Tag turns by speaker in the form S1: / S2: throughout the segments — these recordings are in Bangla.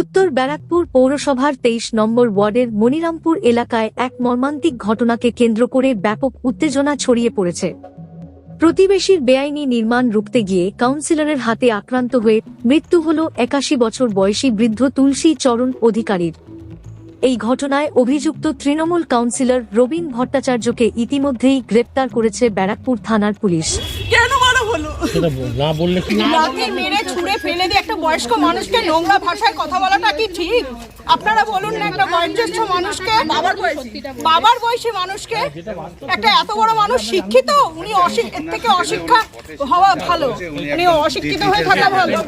S1: উত্তর ব্যারাকপুর পৌরসভার তেইশ নম্বর ওয়ার্ডের মনিরামপুর এলাকায় এক মর্মান্তিক ঘটনাকে কেন্দ্র করে ব্যাপক উত্তেজনা ছড়িয়ে পড়েছে। প্রতিবেশীর বেআইনি নির্মাণ রুখতে গিয়ে কাউন্সিলরের হাতে আক্রান্ত হয়ে মৃত্যু হল একাশি বছর বয়সী বৃদ্ধ তুলসী চরণ অধিকারীর। এই ঘটনায় অভিযুক্ত তৃণমূল কাউন্সিলর রবীন ভট্টাচার্যকে ইতিমধ্যেই গ্রেপ্তার করেছে ব্যারাকপুর থানার পুলিশ।
S2: হলো।
S3: সেটা না বললে কি?
S2: লাঠি মেরে ছুঁড়ে ফেলে দিয়ে একটা বয়স্ক মানুষকে নোংরা ভাষায় কথা বলাটা কি ঠিক? আপনারা বলুন না একটা বয়োজ্যেষ্ঠ মানুষকে বাবার বয়সী। বাবার বয়সী মানুষকে একটা এত বড় মানুষ শিক্ষিত? উনি এর থেকে অশিক্ষা হওয়া ভালো। উনি অশিক্ষিত হয়ে থাকা ভালো।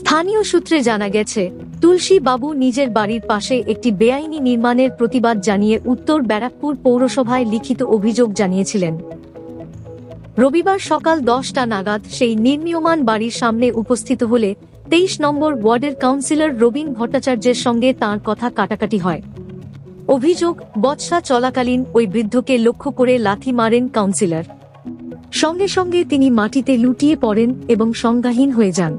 S1: স্থানীয় সূত্রে জানা গেছে তুলসী বাবু নিজের বাড়ির পাশে একটি বেআইনি নির্মাণের প্রতিবাদ জানিয়ে উত্তর ব্যারাকপুর পৌরসভায় লিখিত অভিযোগ জানিয়েছিলেন। রবিবার সকাল দশটা নাগাদ সেই নির্মীয়মান বাড়ির সামনে উপস্থিত হলে তেইশ নম্বর ওয়ার্ডের কাউন্সিলর রবীন ভট্টাচার্যের সঙ্গে তার কথা কাটাকাটি হয়। অভিযোগ, বচসা চলাকালীন ওই বৃদ্ধকে লক্ষ্য করে লাথি মারেন কাউন্সিলর। সঙ্গে সঙ্গে তিনি মাটিতে লুটিয়ে পড়েন এবং সংজ্ঞাহীন হয়ে যান।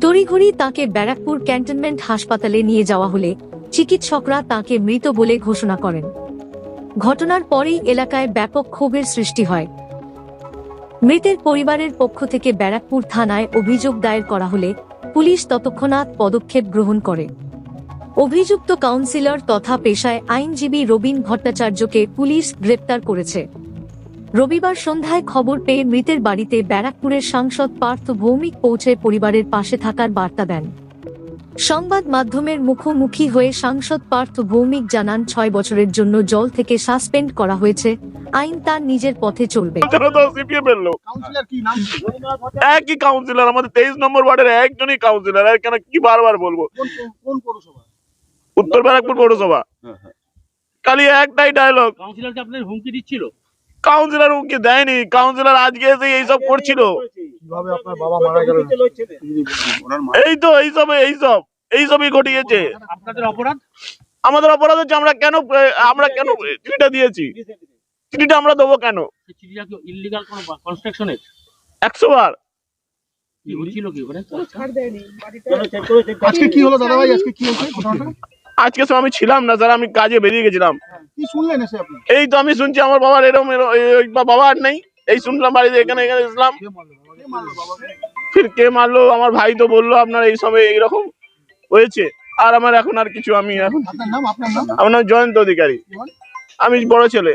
S1: তড়িঘড়ি তাকে ব্যারাকপুর ক্যান্টনমেন্ট হাসপাতালে নিয়ে যাওয়া হলে চিকিৎসকরা তাকে মৃত বলে ঘোষণা করেন। ঘটনার পরেই এলাকায় ব্যাপক ক্ষোভের সৃষ্টি হয়। মৃতের পরিবারের পক্ষ থেকে ব্যারাকপুর থানায় অভিযোগ দায়ের করা হলে পুলিশ তৎক্ষণাৎ পদক্ষেপ গ্রহণ করে। অভিযুক্ত কাউন্সিলর তথা পেশায় আইনজীবী রবীন ভট্টাচার্যকে পুলিশ গ্রেপ্তার করেছে। রবিবার সন্ধ্যায় খবর পেয়ে মৃতের বাড়িতে ব্যারাকপুরের সাংসদ পার্থ ভৌমিক পৌঁছে পরিবারের পাশে থাকার বার্তা দেন। সংবাদ মাধ্যমের মুখোমুখি হয়ে সাংসদ পার্থ ভৌমিক জানান ছয় বছরের জন্য জল থেকে সাসপেন্ড করা হয়েছে। আইন তার নিজের পথে চলবে।
S4: একই কাউন্সিলর আমাদের তেইশ নম্বর ওয়ার্ডের একজনই কাউন্সিলর। আর কেন কি বারবার বলব? উত্তর ব্যারাকপুর পৌরসভা। খালি একটাই ডায়লগ
S3: কাউন্সিলরকে আপনাদের হুমকি দিচ্ছিল?
S4: কাউন্সিলর উমকে দেয়নি। কাউন্সিলর আজকে এসে এইসব করছিল।
S5: কীভাবে আপনার বাবা মারা গেলেন
S4: এই তো এইসব এইসব এইসবই ঘটিয়েছে।
S3: আপনাদের অপরাধ?
S4: আমাদের অপরাধ হচ্ছে আমরা কেন আমরা কেন চিঠিটা দিয়েছি? চিঠিটা আমরা দেবো কেন? একশো বার।
S3: কি হচ্ছিল কি ওখানে?
S5: আজকে কি হলো দাদা ভাই আজকে কি হয়েছে
S4: আজকে সব আমি ছিলাম না স্যার আমি কাজে বেরিয়ে গেছিলাম।
S5: কি শুনলেন এসে আপনি?
S4: এই তো আমি শুনছি আমার বাবার এরকম বাবা আর নেই। এই শুনলাম বাড়িতে এখানে এখানে ইসলাম ফির কে মারলো? আমার ভাই তো বলল আপনার এই সময় এইরকম হয়েছে। আর আমার এখন আর কিছু আমি এখন
S5: আপনার নাম?
S4: আমার নাম জয়ন্ত অধিকারী? আমি বড় ছেলে।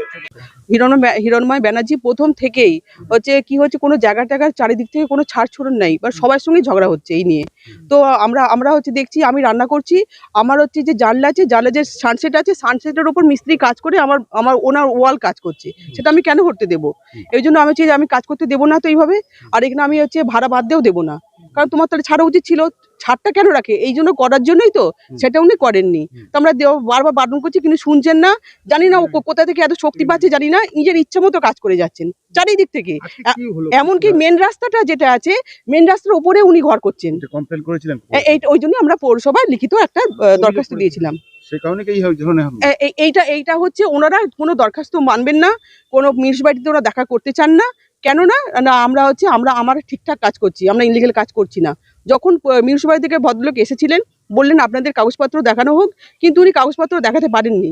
S6: হিরণময় হিরণময় ব্যানার্জি প্রথম থেকেই হচ্ছে কি হচ্ছে কোনো জায়গা টাগার চারিদিক থেকে কোনো ছাড়ছুড়ন নাই বা সবার সঙ্গে ঝগড়া হচ্ছে এই নিয়ে। তো আমরা আমরা হচ্ছে দেখছি আমি রান্না করছি আমার হচ্ছে যে জানলা আছে জানলা যে সানসেট আছে সানসেটের ওপর মিস্ত্রি কাজ করে আমার আমার ওনার ওয়াল কাজ করছে। সেটা আমি কেন করতে দেবো? এই জন্য আমি যে আমি কাজ করতে দেবো না তো এইভাবে আর এখানে আমি হচ্ছে ভাড়া বাদ দিয়েও দেবো না। কারণ তোমার তাহলে ছাড়া উচিত ছিল। ছাড়টা কেন রাখে? এই জন্য করার জন্যই তো সেটা উনি করেননি। তো আমরা বারবার বারণ করছি কিন্তু শুনছেন না। জানি না কোথা থেকে এত শক্তি পাচ্ছে জানি না। নিজের ইচ্ছা মতো কাজ করে যাচ্ছেন। চারিদিক থেকে। এমনকি মেন রাস্তাটা যেটা আছে মেন রাস্তার উপরে উনি ঘর করছেন। ওই জন্য আমরা পৌরসভায় লিখিত একটা দরখাস্ত দিয়েছিলাম। এইটা এইটা হচ্ছে ওনারা কোনো দরখাস্ত মানবেন না। কোনো মিউনিসিপালিটিতে ওরা দেখা করতে চান না। কেননা না আমরা হচ্ছে আমরা আমার ঠিকঠাক কাজ করছি আমরা ইনলিগেল কাজ করছি না। যখন মিউনিসিপালিটি থেকে ভদ্রলোক এসেছিলেন বললেন আপনাদের কাগজপত্র দেখানো হোক। কিন্তু উনি কাগজপত্র দেখাতে পারেননি।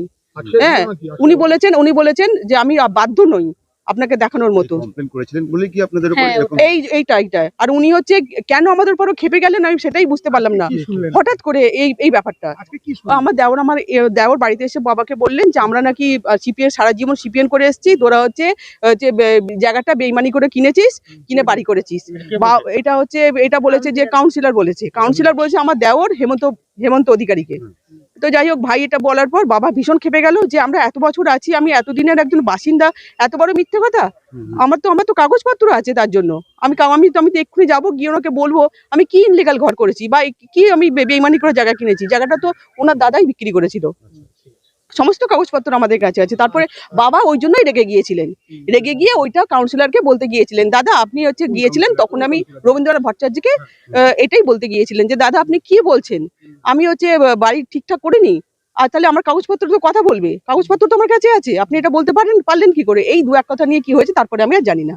S6: হ্যাঁ,
S5: কি? আজকে
S6: উনি বলেছেন উনি বলেছেন যে আমি বাধ্য নই। আপনাকে দেখানোর মতো।
S5: করেছিলেন বলে কি আপনাদের উপর এরকম
S6: এই আর উনি হচ্ছে কেন আমাদের উপরও খেপে গেলেন আমি সেটাই বুঝতে পারলাম না। হঠাৎ করে এই এই ব্যাপারটা। আমার দেওর আমার দেওর বাড়িতে এসে বাবাকে বললেন যে আমরা নাকি সিপিএন সারা জীবন সিপিএন করে এসেছি। তোরা হচ্ছে যে জায়গাটা বেইমানি করে কিনেছিস কিনে বাড়ি করেছিস। বা এটা হচ্ছে এটা বলেছে যে কাউন্সিলর। বলেছে। কাউন্সিলর। বলেছে আমার দেওর হেমন্ত হেমন্ত অধিকারীকে। তো যাই হোক ভাই এটা বলার পর বাবা ভীষণ খেপে গেল যে আমরা এত বছর আছি আমি এতদিনের একজন বাসিন্দা এত বড় মিথ্যে কথা? আমার তো আমার তো কাগজপত্র আছে তার জন্য। আমি আমি তো আমি তো এক্ষুনি যাব গিয়ে ওনাকে বলব আমি কি ইনলিগাল ঘর করেছি? বা কি আমি বেইমানি করে জায়গা কিনেছি? জায়গাটা তো ওনার দাদাই বিক্রি করেছিল। সমস্ত কাগজপত্র আমাদের কাছে আছে। তারপরে বাবা ওই জন্যই রেগে গিয়েছিলেন। রেগে গিয়ে ওইটা কাউন্সিলরকে বলতে গিয়েছিলেন দাদা আপনি হচ্ছে গিয়েছিলেন তখন আমি রবীন্দ্রনাথ ভট্টাচার্যকে এটাই বলতে গিয়েছিলেন যে দাদা আপনি কি বলছেন? আমি হচ্ছে বাড়ি ঠিকঠাক করিনি? আর তাহলে আমার কাগজপত্র তো কথা বলবে। কাগজপত্র তো আমার কাছে আছে। আপনি এটা বলতে পারেন পারলেন কি করে? এই দু এক কথা নিয়ে কি হয়েছে তারপরে আমি আর জানি না।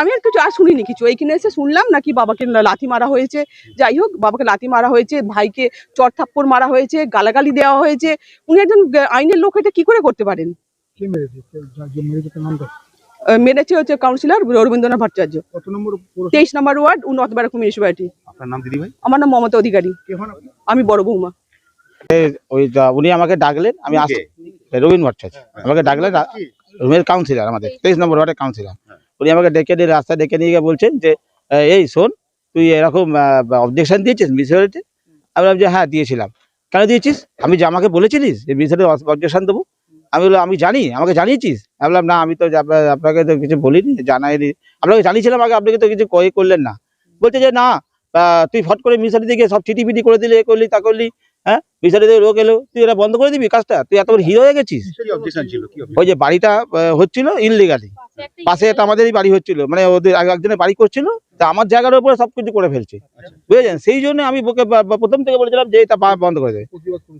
S6: আমি আর কিছু আর শুনিনি কিছু। এইখানে এসে শুনলাম নাকি বাবাকে লাথি মারা হয়েছে। যাই হোক বাবাকে লাথি মারা হয়েছে ভাইকে চর থাপ্পড় মারা হয়েছে গালাগালি দেওয়া হয়েছে। উনি একজন আইনের লোক এটা কি করে করতে পারেন?
S5: মেরেছে?
S6: হচ্ছে কাউন্সিলর রবীন্দ্রনাথ ভট্টাচার্য। তেইশ নম্বর ওয়ার্ড উন্নত ব্যারাকপুর মিউনিসিপালিটি আমার নাম মমতা অধিকারী। আমি বড় বৌমা।
S7: ওই উনি আমাকে ডাকলেন আমি আস রবীন ভট্টাচার্য। আমাকে ডাকলেন রুমের কাউন্সিলর আমাদের তেইশ নম্বর ওয়ার্ডের কাউন্সিলর উনি আমাকে ডেকে নিয়ে রাস্তা ডেকে নিয়ে গিয়ে বলছেন যে এই শোন তুই এরকম অবজেকশন দিয়েছিস মিসিউরিটি আমি বললাম যে হ্যাঁ দিয়েছিলাম। কেন দিয়েছিস? আমি যে আমাকে বলেছিলিস যে মিসিউরিটি অবজেকশন দেবো? আমি বললাম আমি জানি আমাকে জানিয়েছিস? আমি বললাম না আমি তো আপনাকে তো কিছু বলিনি জানাইনি। আপনাকে জানিয়েছিলাম আগে আপনাকে তো কিছু কয়ে করলেন না। বলছে যে না তুই ফট করে মিসিউরিটি দিকে সব চিঠি পিটি করে দিলি এ করলি তা করলি। হ্যাঁ? থেকে লোক এলো তুই এটা বন্ধ করে দিবি কাজটা? তুই এত বড় হিরো হয়ে গেছিস?
S5: কি অবজেকশন ছিল কি
S7: ওই যে বাড়িটা হচ্ছিল ইনলিগালি পাশে একটা আমাদেরই বাড়ি হচ্ছিল। মানে ওদের একজনের বাড়ি করছিল তা আমার জায়গার উপরে সবকিছু করে ফেলছে। বুঝেছেন? সেই জন্য আমি প্রথম থেকে বলেছিলাম যে এটা বন্ধ করে দেবে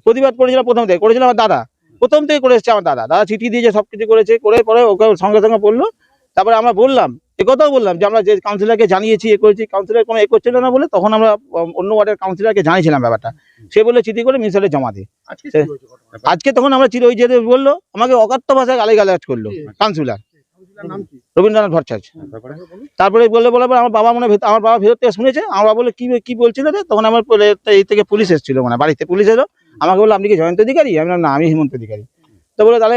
S5: প্রতিবাদ
S7: করেছিলাম প্রথম থেকে। করেছিল আমার দাদা। প্রথম থেকে করে এসছে আমার দাদা। দাদা চিঠি দিয়েছে সবকিছু করেছে। করে পরে ওকে সঙ্গে সঙ্গে বলল। তারপরে আমরা বললাম এ কথাও বললাম যে আমরা যে কাউন্সিলরকে জানিয়েছি এ করেছি কাউন্সিলর কোনো এ করছিল না বলে তখন আমরা অন্য ওয়ার্ডের কাউন্সিলরকে জানিয়েছিলাম ব্যাপারটা। সে বলে চিঠি করে মিউনিসিপালিটি জমা দে।
S5: আজকে
S7: তখন আমরা চির ওই যে বলল আমাকে অকাত্য ভাষায় গালি গালাজ করল কাউন্সিলর রবীন্দ্রনাথ ভট্টাচার্য।
S5: তারপরে? বলুন
S7: তারপরে বললে বলে আমার বাবা মনে আমার বাবা ভেতর থেকে শুনেছে আমার বাবা বলে কি কি বলছিল রে? তখন আমার এই থেকে পুলিশ এসেছিল মানে বাড়িতে পুলিশ এলো। আমাকে বলল আপনি কি জয়ন্ত অধিকারী? আমি না আমি হিমন্ত অধিকারী। তো বলে তাহলে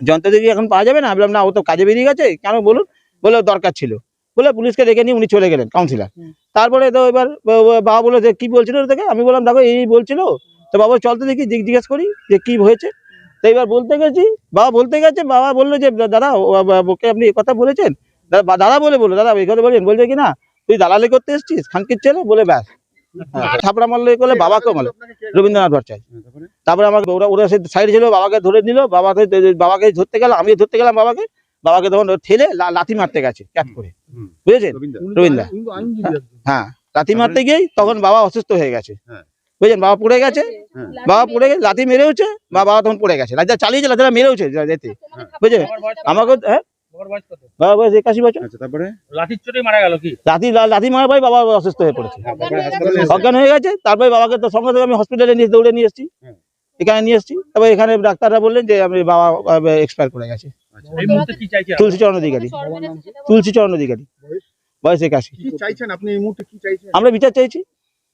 S7: জয়ন্ত অধিকারী এখন পাওয়া যাবে না? বললাম না ও তো কাজে বেরিয়ে গেছে। কেন বলুন? বলে দরকার ছিল। বলে পুলিশকে ডেকে নিয়ে উনি চলে গেলেন কাউন্সিলার তারপরে তো এবার বাবা বলে যে কি বলছিল থেকে? আমি বললাম দেখো এই বলছিল। তো বাবা চলতে দেখি জিজ্ঞ- জিজ্ঞেস করি যে কি হয়েছে? তো এবার বলতে গেছি বাবা বলতে গেছে বাবা বলল যে দাদা ওকে আপনি এ কথা বলেছেন? দাদা দাদা বলে বলো দাদা এই কথা বলেন বলছে কি না তুই দালালি করতে এসছিস? খানকির ছেলে? বলে ব্যাস। থাপড়া মারলে করলে বাবাকেও মারলো। রবীন্দ্রনাথ ভট্টাচার্য।
S5: তারপরে?
S7: তারপরে আমাকে ওরা ওরা সে সাইডে ছিল বাবাকে ধরে নিল বাবাকে বাবাকে ধরতে গেলাম আমি ধরতে গেলাম বাবাকে। বাবাকে তখন ঠেলে লাথি মারতে গেছে ক্যাট করে। বুঝেছেন?
S5: রবীন্দ্র। উনি তো
S7: রবীন্দ্র।
S5: আইন- উনি তো আইনজীবী একজন।
S7: হ্যাঁ। লাথি মারতে গিয়েই তখন বাবা অসুস্থ হয়ে গেছে।
S5: হ্যাঁ।
S7: বুঝলেন বাবা পড়ে গেছে।
S5: হ্যাঁ।
S7: বাবা পড়ে গেছে লাথি মেরেওছে বা বাবা তখন পড়ে গেছে। লাথিটা চালিয়েছে লাথিটা মেরেওছে যেতে। বুঝলেন আমাকে হ্যাঁ?
S3: বাবার বয়স কত?
S7: বাবা বয়স একাশি বছর।
S5: আচ্ছা তারপরে?
S3: লাঠির চোটে মারা গেল কি?
S7: লাথি লা- লাথি মারার বাবা অসুস্থ হয়ে পড়েছে।
S5: তারপরে হাসপাতালে এসে-
S7: অজ্ঞান হয়ে গেছে তারপরে বাবাকে তো সঙ্গে সঙ্গে আমি হসপিটালে নিয়ে দৌড়ে নিয়ে এসেছি। এখানে নিয়ে এসেছি। তারপরে এখানে ডাক্তাররা বললেন যে আমি বাবা এক্সপায়ার করে গেছে।
S5: আচ্ছা।
S3: এই মুহূর্তে কি চাইছে
S7: তুলসী চরণ অধিকারী? তুলসী চরণ অধিকারী।
S5: বয়স?
S7: একাশি।
S5: চাইছেন আপনি এই মুহূর্তে? কি চাইছেন?
S7: আমরা বিচার চাইছি।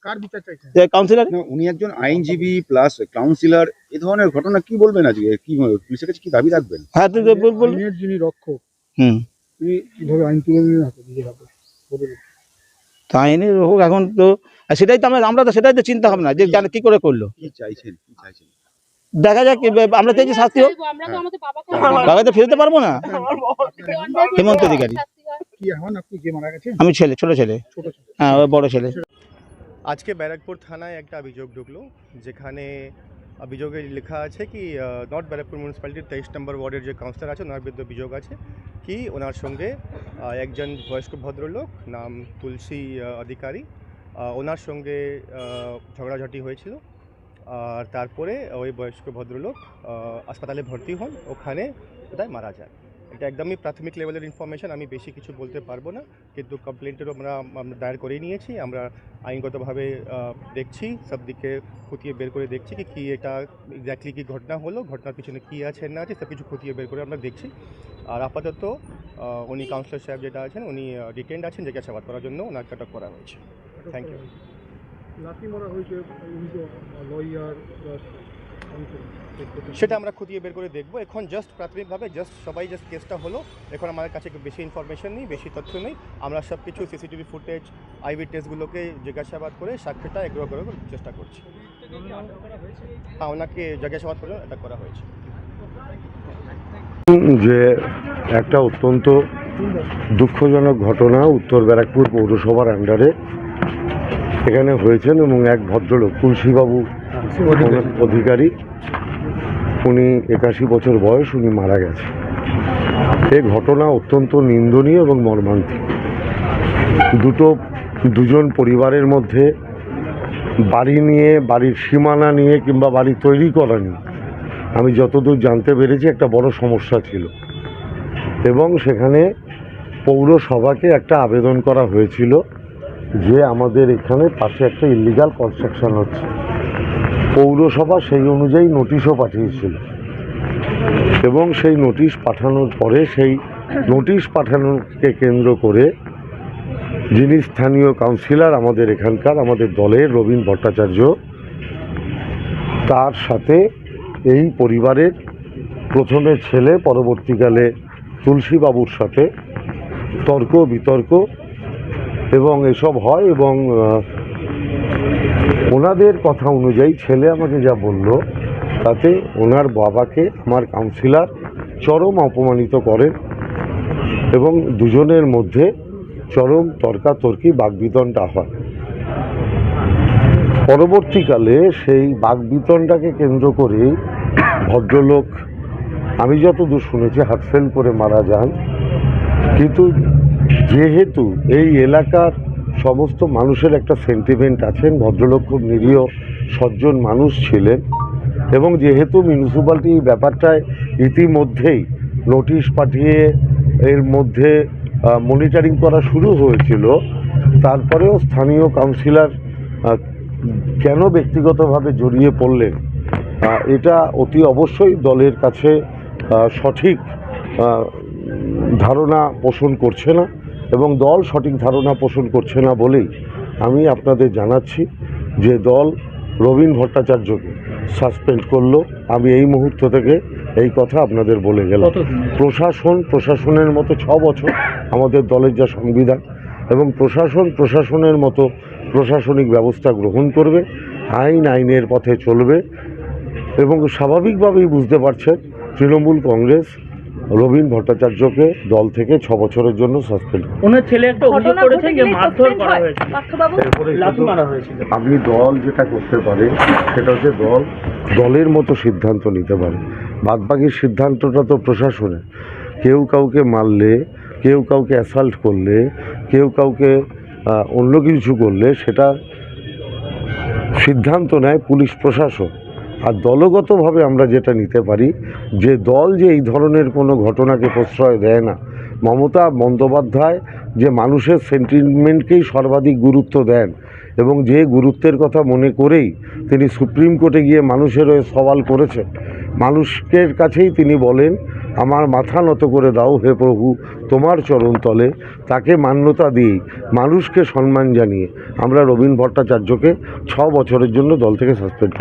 S5: কার বিচার চাইছেন?
S7: যে কাউন্সিলর
S8: উনি একজন আইনজীবী প্লাস কাউন্সিলর এই ধরনের ঘটনা কি বলবেন আজকে? কি পুলিশের কাছে কি দাবি রাখবেন?
S7: হ্যাঁ
S5: যিনি রক্ষক
S7: হুম।
S5: তিনি কীভাবে আইন তুলে নিলেন হাতে নিজের হাতে? বলে দিন।
S7: হোক এখন তো আর সেটাই তো আমরা আমরা তো সেটাই তো চিন্তা ভাবনা যে জানে কি করে করল।
S8: কি চাইছেন কি চাইছেন?
S7: দেখা যাক আমরা চাইছি শাস্তি হোক। বাবাকে তো ফেলতে পারব না? হেমন্ত অধিকারী। আমি ছেলে ছোট ছেলে।
S5: ছোট ছোট
S7: হ্যাঁ ও বড় ছেলে।
S9: আজকে ব্যারাকপুর থানায় একটা অভিযোগ ঢুকলো যেখানে অভিযোগে লেখা আছে কি নর্থ ব্যারাকপুর মিউনিসিপ্যালিটির তেইশ নম্বর ওয়ার্ডের যে কাউন্সিলর আছে ওনার বিরুদ্ধে অভিযোগ আছে কি ওনার সঙ্গে একজন বয়স্ক ভদ্রলোক নাম তুলসী অধিকারী ওনার সঙ্গে ঝগড়াঝাটি হয়েছিল আর তারপরে ওই বয়স্ক ভদ্রলোক হাসপাতালে ভর্তি হন ওখানে কোথায় মারা যায় এটা একদমই প্রাথমিক লেভেলের ইনফরমেশন আমি বেশি কিছু বলতে পারব না। কিন্তু কমপ্লেন্টেরও আমরা আমরা দায়ের করেই নিয়েছি আমরা আইনগতভাবে দেখছি সব দিকে খতিয়ে বের করে দেখছি কি কী এটা এক্স্যাক্টলি কী ঘটনা হলো ঘটনার পিছনে কী আছে না আছে সব কিছু খতিয়ে বের করে আমরা দেখছি। আর আপাতত উনি কাউন্সিলর সাহেব যেটা আছেন উনি ডিটেন্ড আছেন জিজ্ঞাসাবাদ করার জন্য ওনাকে আটক করা হয়েছে। থ্যাংক ইউ
S5: লাঠি মারা হয়েছে লয়ার
S9: সেটা আমরা খতিয়ে বের করে দেখব। এখন জাস্ট প্রাথমিকভাবে জাস্ট সবাই জাস্ট কেসটা হলো। এখন আমাদের কাছে বেশি ইনফরমেশন নেই, বেশি তথ্য নেই। আমরা সব কিছু সিসিটিভি ফুটেজ আইভি টেস্টগুলোকে জিজ্ঞাসাবাদ করে সাক্ষ্যটা এগ্রহ করার চেষ্টা করছি। হ্যাঁ ওনাকে জিজ্ঞাসাবাদ করে এটা করা হয়েছে।
S10: যে একটা অত্যন্ত দুঃখজনক ঘটনা উত্তর ব্যারাকপুর পৌরসভার আন্ডারে এখানে হয়েছেন এবং এক ভদ্রলোক, তুলসীবাবু অধিকারী, উনি একাশি বছর বয়স, উনি মারা গেছে। এ ঘটনা অত্যন্ত নিন্দনীয় এবং মর্মান্তিক। দুটো, দুজন পরিবারের মধ্যে বাড়ি নিয়ে, বাড়ির সীমানা নিয়ে কিংবা বাড়ি তৈরি করা নিয়ে আমি যতদূর জানতে পেরেছি, একটা বড় সমস্যা ছিল। এবং সেখানে পৌরসভাকে একটা আবেদন করা হয়েছিল যে আমাদের এখানে পাশে একটা ইলিগাল কনস্ট্রাকশন হচ্ছে। পৌরসভা সেই অনুযায়ী নোটিশও পাঠিয়েছিল। এবং সেই নোটিশ পাঠানোর পরে সেই নোটিশ পাঠানোকে কেন্দ্র করে যিনি স্থানীয় কাউন্সিলর আমাদের এখানকার, আমাদের দলের রবীন ভট্টাচার্য, তার সাথে এই পরিবারের প্রথমে ছেলে, পরবর্তীকালে তুলসীবাবুর সাথে তর্ক বিতর্ক এবং এসব হয় এবং ওনাদের কথা অনুযায়ী ছেলে আমাকে যা বলল, তাতে ওনার বাবাকে আমার কাউন্সিলার চরম অপমানিত করেন এবং দুজনের মধ্যে চরম তর্কাতর্কি বাগবিতণ্ডা হয়। পরবর্তীকালে সেই বাগবিতণ্ডাকে কেন্দ্র করে ভদ্রলোক, আমি যতদূর শুনেছি হাতফেল করে মারা যান। কিন্তু যেহেতু এই এলাকার সমস্ত মানুষের একটা সেন্টিমেন্ট আছেন। ভদ্রলোক খুব নিরীহ, সজ্জন মানুষ ছিলেন। এবং যেহেতু মিউনিসিপ্যালিটি এই ব্যাপারটায় ইতিমধ্যেই নোটিশ পাঠিয়ে এর মধ্যে মনিটারিং করা শুরু হয়েছিল, তারপরেও স্থানীয় কাউন্সিলর কেন ব্যক্তিগতভাবে জড়িয়ে পড়লেন? এটা অতি অবশ্যই দলের কাছে সঠিক ধারণা পোষণ করছে না। এবং দল সঠিক ধারণা পোষণ করছে না বলেই আমি আপনাদের জানাচ্ছি যে দল রবীন ভট্টাচার্যকে সাসপেন্ড করল। আমি এই মুহূর্ত থেকে এই কথা আপনাদের বলে গেলাম। প্রশাসন প্রশাসনের মতো ছ বছর আমাদের দলের যা সংবিধান এবং প্রশাসন প্রশাসনের মতো প্রশাসনিক ব্যবস্থা গ্রহণ করবে আইন আইনের পথে চলবে এবং স্বাভাবিকভাবেই বুঝতে পারছেন তৃণমূল কংগ্রেস রবীন ভট্টাচার্যকে দল থেকে ছ বছরের জন্য সাসপেন্ড
S3: ওনার ছেলে একটা অভিযোগ করেছেন যে মারধর করা হয়েছে। লাথি মারা হয়েছিল।
S10: আপনি দল যেটা করতে পারে সেটা হচ্ছে দল দলের মতো সিদ্ধান্ত নিতে পারে। বাদবাকির সিদ্ধান্তটা তো প্রশাসনের। কেউ কাউকে মারলে কেউ কাউকে অ্যাসাল্ট করলে কেউ কাউকে অন্য কিছু করলে সেটা সিদ্ধান্ত নেয় পুলিশ প্রশাসন। আর দলগতভাবে আমরা যেটা নিতে পারি, যে দল যে এই ধরনের কোনো ঘটনাকে প্রশ্রয় দেয় না, মমতা বন্দ্যোপাধ্যায় যে মানুষের সেন্টিমেন্টকেই সর্বাধিক গুরুত্ব দেন এবং যে গুরুত্বের কথা মনে করেই তিনি সুপ্রিম কোর্টে গিয়ে মানুষের হয়ে সওয়াল করেছেন, মানুষের কাছেই তিনি বলেন, আমার মাথা নত করে দাও হে প্রভু, তোমার চরণ তলে, তাকে মান্যতা দিয়েই, মানুষকে সম্মান জানিয়ে। আমরা রবীন ভট্টাচার্যকে ছ বছরের জন্য দল থেকে সাসপেন্ড